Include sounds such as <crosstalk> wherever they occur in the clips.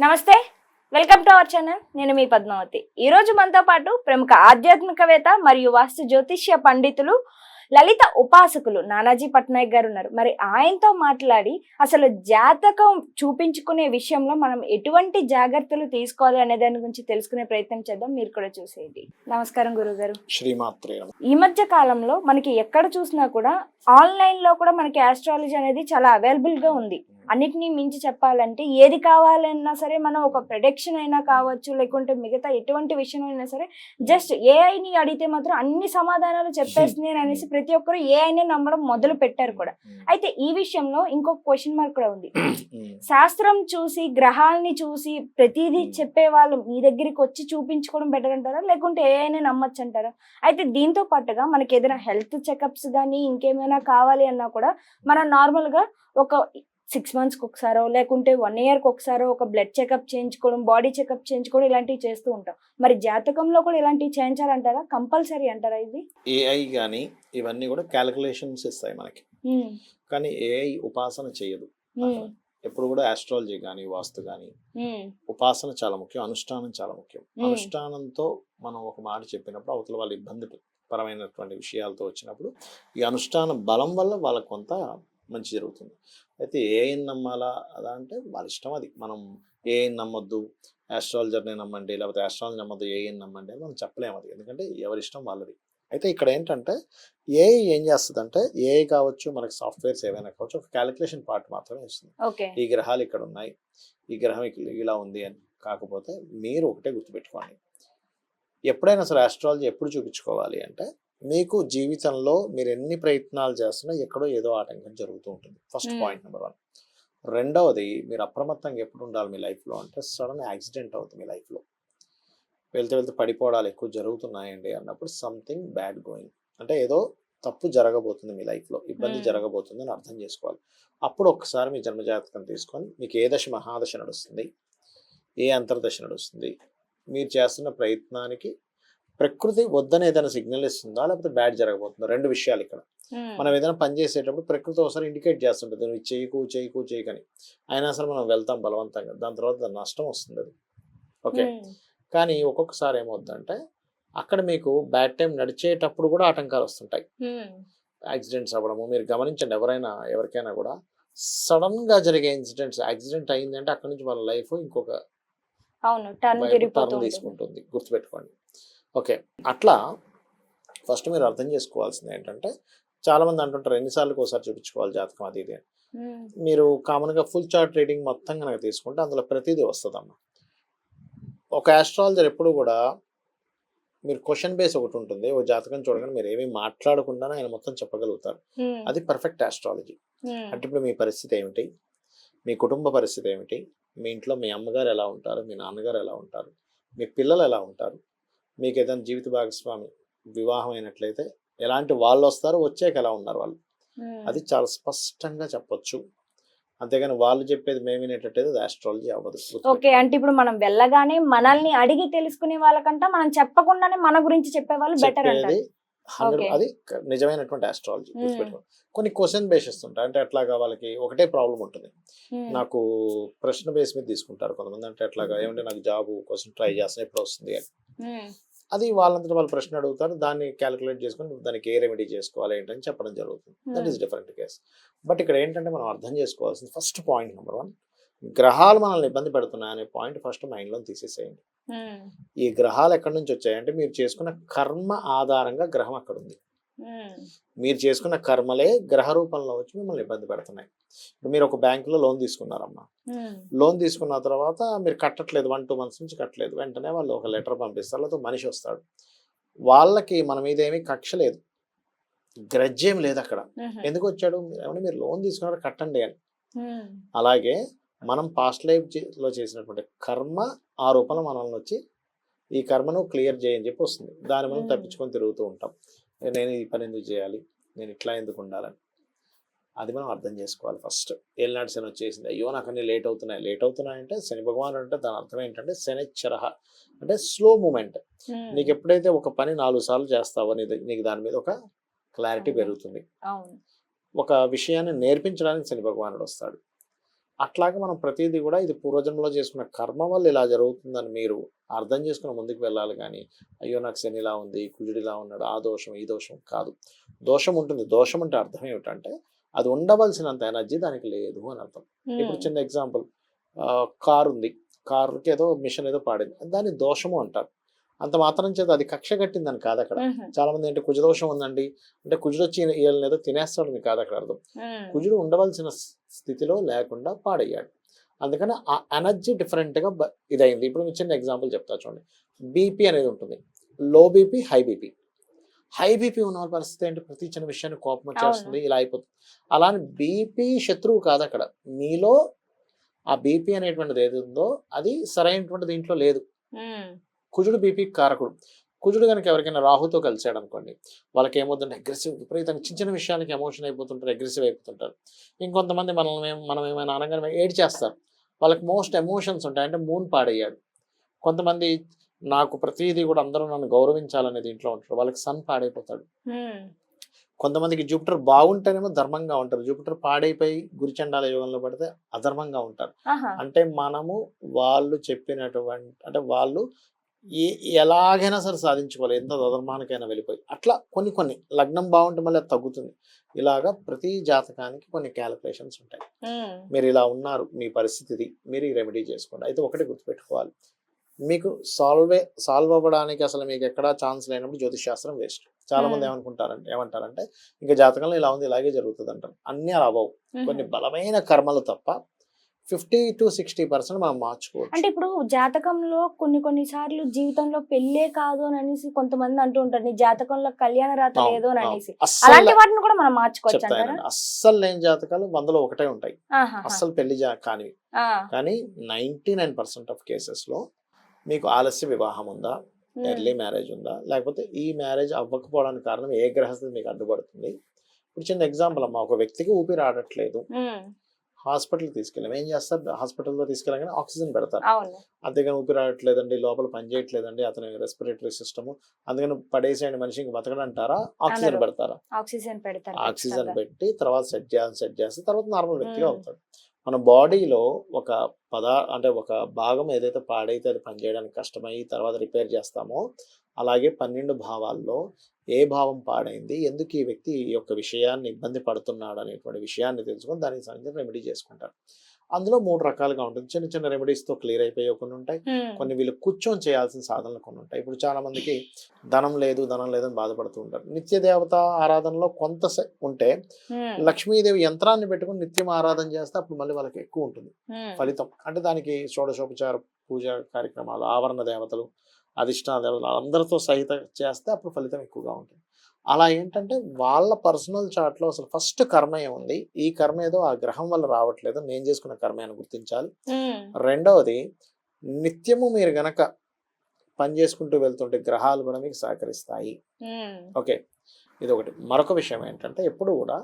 నమస్తే welcome to our channel. నేను మీ పద్మావతి. ఈ రోజు మనతో పాటు ప్రముఖ ఆధ్యాత్మికవేత్త మరియు వాస్తు జ్యోతిష్య పండితులు లలిత ఉపాసకులు నానాజీ పట్నాయక్ గారు ఉన్నారు. మరి ఆయనతో మాట్లాడి అసలు జాతకం చూపించుకునే విషయంలో మనం ఎటువంటి జాగ్రత్తలు తీసుకోవాలి అనే దాని గురించి తెలుసుకునే ప్రయత్నం చేద్దాం. మీరు కూడా చూసేయండి. నమస్కారం గురుగారు. శ్రీమాత్రే. ఈ మధ్య కాలంలో మనకి ఎక్కడ చూసినా కూడా ఆన్లైన్లో కూడా మనకి ఆస్ట్రాలజీ అనేది చాలా అవైలబుల్గా ఉంది. అన్నిటినీ మించి చెప్పాలంటే ఏది కావాలన్నా సరే మనం ఒక ప్రొడక్షన్ అయినా కావచ్చు లేకుంటే మిగతా ఎటువంటి విషయం అయినా సరే జస్ట్ ఏఐని అడిగితే మాత్రం అన్ని సమాధానాలు చెప్పేస్తుంది అని అనేసి <laughs> ప్రతి ఒక్కరు ఏఐని నమ్మడం మొదలు పెట్టారు కూడా. అయితే ఈ విషయంలో ఇంకొక క్వశ్చన్ మార్క్ కూడా ఉంది. ఉమ్. శాస్త్రం చూసి గ్రహాలని చూసి ప్రతిదీ Hmm. చెప్పే వాళ్ళు మీ దగ్గరికి వచ్చి చూపించుకోవడం బెటర్ అంటారా? లేకుంటే ఏఐనే నమ్మచ్చు అంటారా? అయితే దీంతో పాటుగా మనకి ఏదైనా హెల్త్ చెకప్స్ కానీ ఇంకేమైనా కావాలి అన్నా కూడా మనం నార్మల్గా ఒక సిక్స్ మంత్స్కి ఒకసారో లేకుంటే వన్ ఇయర్కి ఒకసారో ఒక బ్లడ్ చెకప్ చేయించుకోవడం బాడీ చెకప్ చేయించుకోవడం ఇలాంటివి చేస్తూ ఉంటాం మరి జాతకంలో కూడా ఇలాంటివి చేయించాలంటారా కంపల్సరీ అంటారా ఇది ఏఐ కానీ ఇవన్నీ కూడా క్యాలిక్యులేషన్స్ ఇస్తాయి మనకి. కానీ ఏఐ ఉపాసన చేయదు. ఎప్పుడు కూడా ఆస్ట్రాలజీ కానీ వాస్తు కానీ. ఉపాసన చాలా ముఖ్యం అనుష్ఠానం చాలా ముఖ్యం. అనుష్ఠానంతో మనం ఒక మాట చెప్పినప్పుడు అవతల వాళ్ళ ఇబ్బంది పరమైనటువంటి విషయాలతో వచ్చినప్పుడు ఈ అనుష్ఠాన బలం వల్ల వాళ్ళకి కొంత మంచి జరుగుతుంది అయితే ఏఐని నమ్మాలా? అదా అంటే వాళ్ళ ఇష్టం అది. మనం ఏఐని నమ్మొద్దు ఆస్ట్రాలజర్ని నమ్మండి లేకపోతే ఆస్ట్రాలజీ నమ్మద్దు ఏఐని నమ్మండి అని మనం చెప్పలేము అది. ఎందుకంటే ఎవరి ఇష్టం వాళ్ళది. అయితే ఇక్కడ ఏంటంటే ఏఐ ఏం చేస్తుంది అంటే ఏఐ కావచ్చు మనకి సాఫ్ట్వేర్స్ ఏవైనా కావచ్చు ఒక క్యాలిక్యులేషన్ పార్ట్ మాత్రమే ఇస్తుంది. ఓకే. ఈ గ్రహాలు ఇక్కడ ఉన్నాయి. ఈ గ్రహం ఇలా ఉంది అని కాకపోతే మీరు ఒకటే గుర్తుపెట్టుకోండి. ఎప్పుడైనా సరే ఆస్ట్రాలజీ ఎప్పుడు చూపించుకోవాలి అంటే మీకు జీవితంలో మీరు ఎన్ని ప్రయత్నాలు చేస్తున్నా ఎక్కడో ఏదో ఆటంకం జరుగుతూ ఉంటుంది. ఫస్ట్. పాయింట్ నెంబర్ వన్ రెండవది మీరు అప్రమత్తంగా ఎప్పుడు ఉండాలి మీ లైఫ్లో అంటే సడన్ యాక్సిడెంట్ అవుతుంది మీ లైఫ్లో వెళ్తే వెళ్తే పడిపోవడాలు ఎక్కువ జరుగుతున్నాయండి అన్నప్పుడు సంథింగ్ బ్యాడ్ గోయింగ్ అంటే ఏదో తప్పు జరగబోతుంది మీ లైఫ్లో ఇబ్బంది. జరగబోతుంది అని అర్థం చేసుకోవాలి. అప్పుడు ఒక్కసారి మీ జన్మజాతకం తీసుకొని మీకు ఏ దశ మహాదశ నడుస్తుంది? ఏ అంతర్దశ నడుస్తుంది? మీరు చేస్తున్న ప్రయత్నానికి ప్రకృతి వద్దని ఏదైనా సిగ్నల్ ఇస్తుందా? లేకపోతే బ్యాడ్ జరగబోతుందా? రెండు విషయాలు ఇక్కడ. మనం ఏదైనా పని చేసేటప్పుడు ప్రకృతి ఒకసారి ఇండికేట్ చేస్తుంటుంది. నువ్వు చేయకు చేయకు చేయకని. అయినా సరే మనం వెళ్తాం బలవంతంగా. దాని తర్వాత నష్టం వస్తుంది అది. ఓకే. కానీ ఒక్కొక్కసారి ఏమవుతుందంటే అక్కడ మీకు బ్యాడ్ టైం నడిచేటప్పుడు కూడా ఆటంకాలు వస్తుంటాయి. యాక్సిడెంట్స్ అవ్వడము. మీరు గమనించండి ఎవరైనా ఎవరికైనా కూడా సడన్గా జరిగే ఇన్సిడెంట్స్ యాక్సిడెంట్ అయిందంటే అక్కడ నుంచి వాళ్ళ లైఫ్ ఇంకొక అవును టర్న్. తీసుకుంటుంది. గుర్తుపెట్టుకోండి. ఓకే. అట్లా ఫస్ట్ మీరు అర్థం చేసుకోవాల్సింది ఏంటంటే చాలా మంది అంటుంటారు ఎన్నిసార్లు ఒకసారి చూపించుకోవాలి జాతకం అది ఇది. మీరు కామన్గా ఫుల్ చార్ట్ రీడింగ్ మొత్తం కనుక తీసుకుంటే అందులో ప్రతిదీ వస్తుందమ్మా. ఒక ఆస్ట్రాలజర్ ఎప్పుడు కూడా మీరు క్వశ్చన్ బేస్ ఒకటి ఉంటుంది ఓ జాతకం చూడగానే మీరు ఏమీ మాట్లాడకుండానే ఆయన మొత్తం చెప్పగలుగుతారు. అది పర్ఫెక్ట్ ఆస్ట్రాలజీ. అంటే ఇప్పుడు మీ పరిస్థితి ఏమిటి? మీ కుటుంబ పరిస్థితి ఏమిటి? మీ ఇంట్లో మీ అమ్మగారు ఎలా ఉంటారు? మీ నాన్నగారు ఎలా ఉంటారు? మీ పిల్లలు ఎలా ఉంటారు? మీకు ఏదైనా జీవిత భాగస్వామి వివాహం అయినట్లయితే ఎలాంటి వాళ్ళు వస్తారు వచ్చాక ఎలా ఉన్నారు వాళ్ళు. అది చాలా స్పష్టంగా చెప్పొచ్చు. అంతేగాని వాళ్ళు చెప్పేది మేము వినేటట్టయితే అది ఆస్ట్రాలజీ అవ్వదు. ఓకే అంటే ఇప్పుడు మనం వెళ్ళగానే మనల్ని అడిగి తెలుసుకునే వాళ్ళకంట మనం చెప్పకుండానే మన గురించి చెప్పే వాళ్ళు బెటర్ చెప్పేది అంటారు. 100 Okay. అది నిజమైనటువంటి ఆస్ట్రాలజీ కొన్ని క్వశ్చన్ బేస్ ఉంటాయి అంటే అట్లాగా వాళ్ళకి ఒకటే ప్రాబ్లం ఉంటుంది. నాకు ప్రశ్న బేస్ మీద తీసుకుంటారు కొంతమంది. అంటే అట్లాగా ఏమంటే నాకు జాబ్ కోసం ట్రై చేస్తాను ఎప్పుడు వస్తుంది అని. అది వాళ్ళంతటా వాళ్ళు ప్రశ్న అడుగుతారు. దాన్ని క్యాలిక్యులేట్ చేసుకొని దానికి ఏ రెమెడీ చేసుకోవాలి ఏంటని చెప్పడం జరుగుతుంది. That is different case but ఇక్కడ ఏంటంటే మనం అర్థం చేసుకోవాల్సింది ఫస్ట్ పాయింట్ నెంబర్ వన్ గ్రహాలు మనల్ని ఇబ్బంది పెడుతున్నాయి అనే పాయింట్ ఫస్ట్ మైండ్లో తీసేసేయండి. Hmm. ఈ గ్రహాలు ఎక్కడి నుంచి వచ్చాయంటే మీరు చేసుకున్న కర్మ ఆధారంగా గ్రహం అక్కడ ఉంది. మీరు చేసుకున్న కర్మలే గ్రహ రూపంలో వచ్చి మిమ్మల్ని ఇబ్బంది పెడుతున్నాయి. ఇప్పుడు మీరు ఒక బ్యాంకులో లోన్ తీసుకున్నారమ్మా. లోన్ తీసుకున్న తర్వాత మీరు కట్టట్లేదు వన్ టూ మంత్స్ నుంచి కట్టలేదు. వెంటనే వాళ్ళు ఒక లెటర్ పంపిస్తారు లేకపోతే మనిషి వస్తాడు. వాళ్ళకి మన మీద ఏమీ కక్ష లేదు. గ్రజ్జేం లేదు అక్కడ. ఎందుకు వచ్చాడు? మీరు ఏమంటే మీరు లోన్ తీసుకున్నారు కట్టండి అని. అలాగే మనం పాస్ట్ లైఫ్లో చేసినటువంటి కర్మ ఆ రూపంలో మనల్ని వచ్చి ఈ కర్మను క్లియర్ చేయని చెప్పి వస్తుంది. దాన్ని మనం. తప్పించుకొని తిరుగుతూ ఉంటాం. నేను ఈ పని ఎందుకు చేయాలి? నేను ఇట్లా ఎందుకు ఉండాలని. అది మనం అర్థం చేసుకోవాలి ఫస్ట్. ఏలినాడు శని వచ్చేసింది. అయ్యో నాకు అన్ని లేట్ అవుతున్నాయి. లేట్ అవుతున్నాయి అంటే శని భగవాన్ అంటే దాని అర్థం ఏంటంటే శనిచ్చరహ అంటే స్లో మూమెంట్. నీకు ఎప్పుడైతే ఒక పని నాలుగు సార్లు చేస్తావో నీకు దాని మీద ఒక క్లారిటీ. పెరుగుతుంది. ఒక విషయాన్ని నేర్పించడానికి శని భగవానుడు వస్తాడు. అట్లాగే మనం ప్రతిదీ కూడా ఇది పూర్వజన్మలో చేసుకున్న కర్మ వల్ల ఇలా జరుగుతుందని మీరు అర్థం చేసుకుని ముందుకు వెళ్ళాలి కానీ అయ్యో నాకు శని ఇలా ఉంది కుజుడు ఇలా ఉన్నాడు ఆ దోషం ఈ దోషం కాదు. దోషం ఉంటుంది. దోషం అంటే అర్థం ఏమిటంటే అది ఉండవలసినంత ఎనర్జీ దానికి లేదు అని అర్థం. ఇప్పుడు చిన్న ఎగ్జాంపుల్ కార్ ఉంది కార్కి ఏదో మిషన్ ఏదో పాడింది. దాన్ని దోషము అంటారు. అంత మాత్రం చేత అది కక్ష కట్టిందని కాదు అక్కడ. చాలా మంది అంటే కుజదోషం ఉందండి. అంటే కుజుడు వచ్చి ఏదో తినేస్తాడని కాదు అక్కడ అర్థం. కుజుడు ఉండవలసిన స్థితిలో లేకుండా పాడయ్యాడు. అందుకని ఆ ఎనర్జీ డిఫరెంట్గా బ- ఇదైంది. ఇప్పుడు మీకు చిన్న ఎగ్జాంపుల్ చెప్తా చూడండి. బీపీ అనేది ఉంటుంది. Low BP high BP. High BP ఉన్న వాళ్ళ పరిస్థితి ఏంటి? ప్రతి చిన్న విషయాన్ని కోపం వచ్చేస్తుంది ఇలా అయిపోతుంది. అలానే బీపీ శత్రువు కాదు అక్కడ. మీలో ఆ బీపీ అనేటువంటిది ఏది ఉందో అది సరైనటువంటి దీంట్లో లేదు. కుజుడు బీపీ కారకుడు. కుజుడు కనుక ఎవరికైనా రాహుతో కలిసాడు అనుకోండి వాళ్ళకి ఏమవుతుందంటే అగ్రెసివ్ విపరీతంగా చిన్న చిన్న విషయాలకి ఎమోషన్ అయిపోతుంటారు అగ్రెసివ్ అయిపోతుంటారు. ఇంకొంతమంది మనం ఏం- మనం ఏమైనా అనగానే ఏడ్ చేస్తారు వాళ్ళకి మోస్ట్ ఎమోషన్స్ ఉంటాయి. అంటే మూన్ పాడయ్యాడు. కొంతమంది నాకు ప్రతిదీ కూడా అందరూ నన్ను గౌరవించాలనే దీంట్లో ఉంటారు. వాళ్ళకి సన్ పాడైపోతాడు. కొంతమందికి జూపిటర్ బాగుంటేనేమో ధర్మంగా ఉంటారు. జూపిటర్ పాడైపోయి గురిచండాల యోగంలో పడితే అధర్మంగా ఉంటారు. అంటే మనము వాళ్ళు చెప్పినటువంటి అంటే వాళ్ళు ఏ ఎలాగైనా సరే సాధించుకోవాలి. ఎంత అధర్మానికైనా వెళ్ళిపోయి. అట్లా కొన్ని కొన్ని లగ్నం బాగుంటే మళ్ళీ తగ్గుతుంది. ఇలాగా ప్రతి జాతకానికి కొన్ని క్యాలిక్యులేషన్స్ ఉంటాయి. మీరు ఇలా ఉన్నారు మీ పరిస్థితి ఇది మీరు ఈ రెమెడీ చేసుకోండి. అయితే ఒకటి గుర్తుపెట్టుకోవాలి. మీకు సాల్వే సాల్వ్ అవ్వడానికి అసలు మీకు ఎక్కడా ఛాన్స్ లేనప్పుడు జ్యోతిష్ శాస్త్రం వేస్ట్ చాలా మంది. ఏమనుకుంటారంటే ఏమంటారంటే ఇంకా జాతకంలో ఇలా ఉంది ఇలాగే జరుగుతుంది అంటారు. అన్ని అలా అవ్వవు. కొన్ని బలమైన కర్మలు తప్ప ఫిఫ్టీ టు సిక్స్టీ పర్సెంట్ మనం మార్చుకోవచ్చు. అంటే ఇప్పుడు జాతకంలో కొన్ని కొన్ని సార్లు జీవితంలో పెళ్ళే కాదు అని అనేసి కొంతమంది అంటూ ఉంటారు. నీ జాతకంలో కళ్యాణ రాత లేదు అని. అనేసి. అలాంటి వాటిని కూడా మనం మార్చుకోవచ్చు అస్సలు లేని జాతకాలు వందలో ఒకటే ఉంటాయి. అస్సలు పెళ్ళి ఆ, కానీ నైంటీ నైన్ పర్సెంట్ ఆఫ్ కేసెస్లో మీకు ఆలస్య వివాహం ఉందా? ఎర్లీ మ్యారేజ్ ఉందా? లేకపోతే ఈ మ్యారేజ్ అవ్వకపోవడానికి కారణం ఏ గ్రహస్థితి మీకు అడ్డుపడుతుంది? ఇప్పుడు చిన్న ఎగ్జాంపుల్ అమ్మా. ఒక వ్యక్తికి ఊపిరి ఆడట్లేదు. ఉమ్, హాస్పిటల్కి తీసుకెళ్ళాం. ఏం చేస్తారు? హాస్పిటల్లో తీసుకెళ్ళగానే ఆక్సిజన్ పెడతారు. అంతేగాని ఊపిరి ఆడట్లేదండి లోపల పని చేయట్లేదండి అతని రెస్పిరేటరీ సిస్టమ్ అందుకని పడేసేయండి మనిషికి బతకడం అంటారా ఆక్సిజన్. పెడతారా? ఆక్సిజన్ పెడతారు ఆక్సిజన్. పెట్టి తర్వాత సెట్ చేయాలి సెట్ చేస్తే తర్వాత నార్మల్ వ్యక్తిగా. అవుతాడు. మన బాడీలో ఒక పదా అంటే ఒక భాగం ఏదైతే పాడైతే అది పనిచేయడానికి కష్టమై తర్వాత రిపేర్ చేస్తామో అలాగే పన్నెండు భావాల్లో ఏ భావం పాడైంది ఎందుకు ఈ వ్యక్తి ఈ యొక్క విషయాన్ని ఇబ్బంది పడుతున్నాడు అనేటువంటి విషయాన్ని తెలుసుకొని దానికి సంబంధించి రెమెడీ చేసుకుంటారు అందులో మూడు రకాలుగా ఉంటుంది. చిన్న చిన్న రెమెడీస్తో క్లియర్ అయిపోయే కొన్ని ఉంటాయి. కొన్ని వీళ్ళు కూర్చొని చేయాల్సిన సాధనలు కొన్ని ఉంటాయి. ఇప్పుడు చాలా మందికి ధనం లేదు ధనం లేదని బాధపడుతూ ఉంటారు. నిత్య దేవత ఆరాధనలో కొంత ఉంటే లక్ష్మీదేవి యంత్రాన్ని పెట్టుకుని నిత్యం ఆరాధన చేస్తే అప్పుడు మళ్ళీ వాళ్ళకి ఎక్కువ ఉంటుంది. ఫలితం. అంటే దానికి షోడశోపచార పూజ కార్యక్రమాలు ఆవరణ దేవతలు అధిష్టాన దేవతలు అందరితో సహిత చేస్తే అప్పుడు ఫలితం ఎక్కువగా ఉంటుంది. అలా ఏంటంటే వాళ్ళ పర్సనల్ చార్ట్లో అసలు ఫస్ట్ కర్మ ఏముంది? ఈ కర్మ ఏదో ఆ గ్రహం వల్ల రావట్లేదు. నేను చేసుకున్న కర్మ అని గుర్తించాలి. రెండవది నిత్యము మీరు గనక పని చేసుకుంటూ వెళ్తుంటే గ్రహాలు కూడా మీకు సహకరిస్తాయి. ఓకే. ఇది ఒకటి మరొక విషయం ఏంటంటే ఎప్పుడు కూడా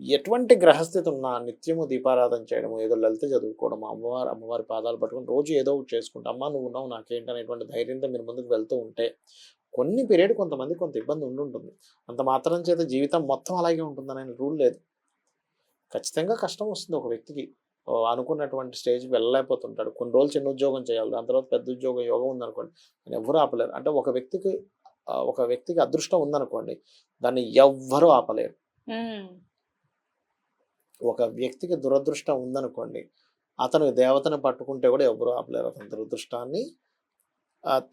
ఎటువంటి గ్రహస్థితి ఉన్నా నిత్యము దీపారాధన చేయడము ఏదో లలిత చదువుకోవడం అమ్మవారు అమ్మవారి పాదాలు పట్టుకొని రోజు ఏదో ఒకటి చేసుకుంటా అమ్మ నువ్వు ఉన్నావు నాకేంటి? అనేటువంటి ధైర్యంతో మీరు ముందుకు వెళ్తూ ఉంటే కొన్ని పీరియడ్ కొంతమంది కొంత ఇబ్బంది ఉండుంటుంది. అంత మాత్రం చేత జీవితం మొత్తం అలాగే ఉంటుందనే రూల్ లేదు. ఖచ్చితంగా కష్టం వస్తుంది ఒక వ్యక్తికి. అనుకున్నటువంటి స్టేజ్కి వెళ్ళలేకపోతుంటాడు. కొన్ని రోజులు చిన్న ఉద్యోగం చేయాలి దాని తర్వాత పెద్ద ఉద్యోగం యోగం ఉందనుకోండి అని ఎవరు ఆపలేరు. అంటే ఒక వ్యక్తికి ఒక వ్యక్తికి అదృష్టం ఉందనుకోండి దాన్ని ఎవ్వరూ ఆపలేరు. ఒక వ్యక్తికి దురదృష్టం ఉందనుకోండి అతను దేవతను పట్టుకుంటే కూడా ఎవరు ఆపలేరు. అతని దురదృష్టాన్ని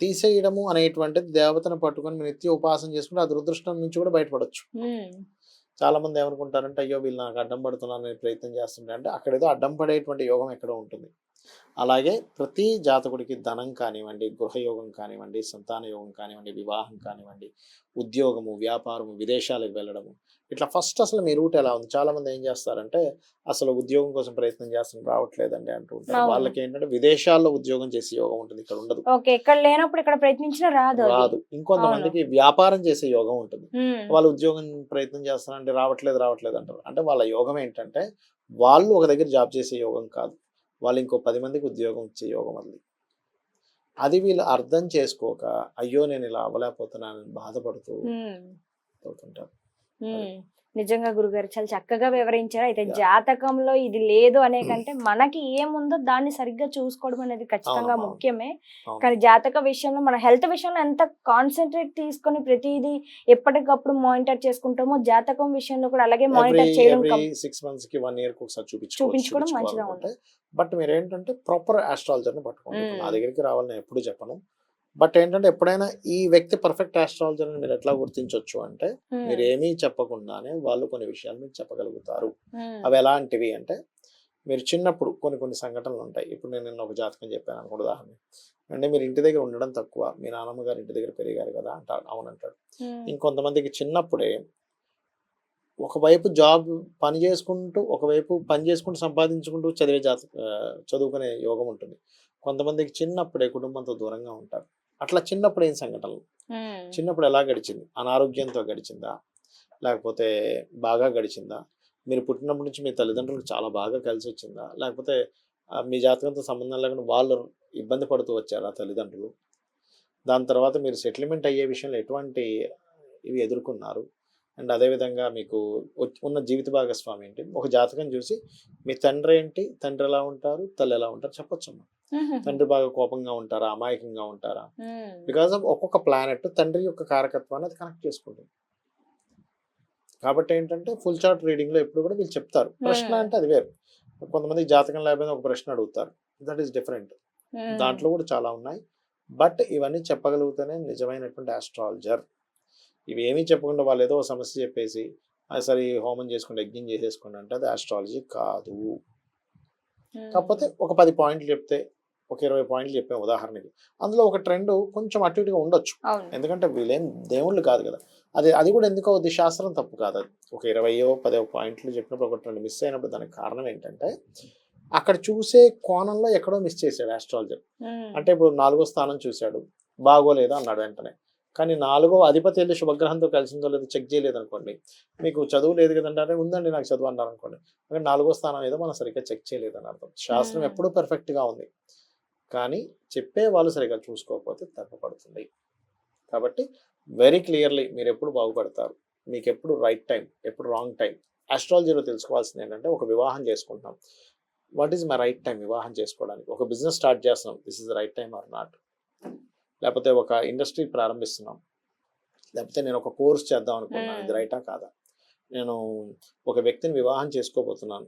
తీసేయడము అనేటువంటిది దేవతను పట్టుకొని మీరు నిత్య ఉపాసన చేసుకుంటే ఆ దురదృష్టం నుంచి కూడా బయటపడవచ్చు చాలా మంది ఏమనుకుంటారంటే అయ్యో వీళ్ళు నాకు అడ్డం పడుతున్నారని ప్రయత్నం చేస్తుంటే అంటే అక్కడ ఏదో అడ్డం పడేటువంటి యోగం ఎక్కడో ఉంటుంది. అలాగే ప్రతి జాతకుడికి ధనం కానివ్వండి గృహయోగం కానివ్వండి సంతాన యోగం కానివ్వండి వివాహం కానివ్వండి ఉద్యోగము వ్యాపారము విదేశాలకు వెళ్ళడము. ఇట్లా ఫస్ట్ అసలు మీ రూట్ ఎలా ఉంది? చాలా మంది ఏం చేస్తారంటే అసలు ఉద్యోగం కోసం ప్రయత్నం చేస్తున్న రావట్లేదండి అంటూ ఉంటారు. వాళ్ళకి ఏంటంటే విదేశాల్లో ఉద్యోగం చేసే యోగం ఉంటుంది ఇక్కడ ఉండదు. ఇక్కడ లేనప్పుడు ఇక్కడ ప్రయత్నించినా రాదు. రాదు. ఇంకొంతమందికి వ్యాపారం చేసే యోగం ఉంటుంది. వాళ్ళు ఉద్యోగం ప్రయత్నం చేస్తారంటే రావట్లేదు రావట్లేదు అంటారు. అంటే వాళ్ళ యోగం ఏంటంటే వాళ్ళు ఒక దగ్గర జాబ్ చేసే యోగం కాదు. వాళ్ళు ఇంకో పది మందికి ఉద్యోగం ఇచ్చే యోగం అది. అది వీళ్ళు అర్థం చేసుకోక అయ్యో నేను ఇలా అవ్వలేకపోతున్నానని బాధపడుతూ అవుతుంటారు. నిజంగా గురుగారు చాలా చక్కగా వివరించారు అయితే. జాతకంలో ఇది లేదు అనే కంటే మనకి ఏముందో దాన్ని సరిగ్గా చూసుకోవడం అనేది ఖచ్చితంగా. ముఖ్యమే. కానీ జాతక విషయంలో మన హెల్త్ విషయంలో ఎంత కాన్సన్ట్రేట్ తీసుకొని ప్రతిదీ ఎప్పటికప్పుడు మానిటర్ చేసుకుంటామో జాతకం విషయంలో కూడా అలాగే మానిటర్ చేయడం సిక్స్ మంత్స్కి వన్ ఇయర్ చూపించుకోవడం మంచిగా చూపించుకోవాలనుకుంటే. బట్ మీరు ఏంటంటే ప్రాపర్ ఆస్ట్రాలజర్ని పట్టుకోండి నా. దగ్గరికి రావాలని ఎప్పుడు చెప్పను బట్ ఏంటంటే ఎప్పుడైనా ఈ వ్యక్తి పర్ఫెక్ట్ ఆస్ట్రాలజర్ అని మీరు ఎట్లా గుర్తించవచ్చు అంటే మీరు ఏమీ చెప్పకుండానే వాళ్ళు కొన్ని విషయాలు మీకు చెప్పగలుగుతారు. అవి ఎలాంటివి అంటే మీరు చిన్నప్పుడు కొన్ని కొన్ని సంఘటనలు ఉంటాయి. ఇప్పుడు నేను నిన్న ఒక జాతకం చెప్పాను అనుకో ఉదాహరణ. అంటే మీరు ఇంటి దగ్గర ఉండడం తక్కువ మీ నాన్నమ్మ గారు ఇంటి దగ్గర పెరిగారు కదా అంటాడు. అవునంటాడు ఇంకొంతమందికి చిన్నప్పుడే ఒకవైపు జాబ్ పని చేసుకుంటూ ఒకవైపు పని చేసుకుంటూ సంపాదించుకుంటూ చదివే జాత చదువుకునే యోగం ఉంటుంది. కొంతమందికి చిన్నప్పుడే కుటుంబంతో దూరంగా ఉంటారు. అట్లా చిన్నప్పుడు ఏం సంఘటనలు? చిన్నప్పుడు ఎలా గడిచింది? అనారోగ్యంతో గడిచిందా? లేకపోతే బాగా గడిచిందా? మీరు పుట్టినప్పటి నుంచి మీ తల్లిదండ్రులకు చాలా బాగా కలిసి వచ్చిందా లేకపోతే మీ జాతకంతో సంబంధం లేకుండా వాళ్ళు ఇబ్బంది పడుతూ వచ్చారా తల్లిదండ్రులు? దాని తర్వాత మీరు సెటిల్మెంట్ అయ్యే విషయంలో ఎటువంటి ఇవి ఎదుర్కొన్నారు? అండ్ అదేవిధంగా మీకు ఉన్న జీవిత భాగస్వామి ఏంటి? ఒక జాతకం చూసి మీ తండ్రి ఏంటి? తండ్రి ఎలా ఉంటారు? తల్లి ఎలా ఉంటారు? చెప్పొచ్చమ్మా. తండ్రి బాగా కోపంగా ఉంటారా? అమాయకంగా ఉంటారా? బికాస్ ఆఫ్ ఒక్కొక్క ప్లానెట్ తండ్రి యొక్క కారకత్వాన్ని అది కనెక్ట్ చేసుకుంటుంది. కాబట్టి ఏంటంటే ఫుల్ చార్ట్ రీడింగ్లో ఎప్పుడు కూడా వీళ్ళు చెప్తారు. ప్రశ్న. అంటే అది వేరు. కొంతమంది జాతకం లేకపోయినా ఒక ప్రశ్న అడుగుతారు. దట్ ఈస్ డిఫరెంట్ దాంట్లో కూడా చాలా ఉన్నాయి. బట్ ఇవన్నీ చెప్పగలిగితేనే నిజమైనటువంటి ఆస్ట్రాలజర్ ఇవి ఏమీ చెప్పకుండా వాళ్ళు ఏదో ఒక సమస్య చెప్పేసి "ఆ, సరే హోమం చేసుకోండి యజ్ఞం చేసేసుకోండి అంటే అది ఆస్ట్రాలజీ కాదు. కాకపోతే ఒక పది పాయింట్లు చెప్తే ఒక ఇరవై పాయింట్లు చెప్పాం ఉదాహరణకి. అందులో ఒక ట్రెండ్ కొంచెం అటు ఇటుగా ఉండొచ్చు. ఎందుకంటే వీళ్ళేం దేవుళ్ళు కాదు కదా. అది అది కూడా ఎందుకో అవుద్ది శాస్త్రం తప్పు కాదు అది. ఒక ఇరవయో పదో పాయింట్లు చెప్పినప్పుడు ఒకటి రెండు మిస్ అయినప్పుడు దానికి కారణం ఏంటంటే అక్కడ చూసే కోణంలో ఎక్కడో మిస్ చేశాడు ఆస్ట్రాలజర్ అంటే ఇప్పుడు నాలుగో స్థానం చూశాడు. బాగోలేదు అన్నాడు వెంటనే. కానీ నాలుగో అధిపతి వెళ్ళి శుభగ్రహంతో కలిసిందో లేదో చెక్ చేయలేదు అనుకోండి మీకు చదువు లేదు కదంటే ఉందండి నాకు చదువు అన్నారు అనుకోండి అక్కడ నాలుగో స్థానం ఏదో మనం సరిగ్గా చెక్ చేయలేదని అర్థం. శాస్త్రం. ఎప్పుడూ perfect గా ఉంది. కానీ చెప్పే వాళ్ళు సరిగ్గా చూసుకోకపోతే తగ్గపడుతుంది కాబట్టి వెరీ క్లియర్లీ మీరు ఎప్పుడు బాగుపడతారు. మీకు ఎప్పుడు రైట్ టైం ఎప్పుడు రాంగ్ టైం ఆస్ట్రాలజీలో తెలుసుకోవాల్సింది ఏంటంటే ఒక వివాహం చేసుకుంటున్నాం. What is my right time వివాహం చేసుకోవడానికి? ఒక బిజినెస్ స్టార్ట్ చేస్తున్నాం. This is the right time or not లేకపోతే ఒక ఇండస్ట్రీ ప్రారంభిస్తున్నాం. లేకపోతే నేను ఒక కోర్స్ చేద్దాం అనుకున్నాను. ఇది. రైటా కాదా? నేను ఒక వ్యక్తిని వివాహం చేసుకోబోతున్నాను.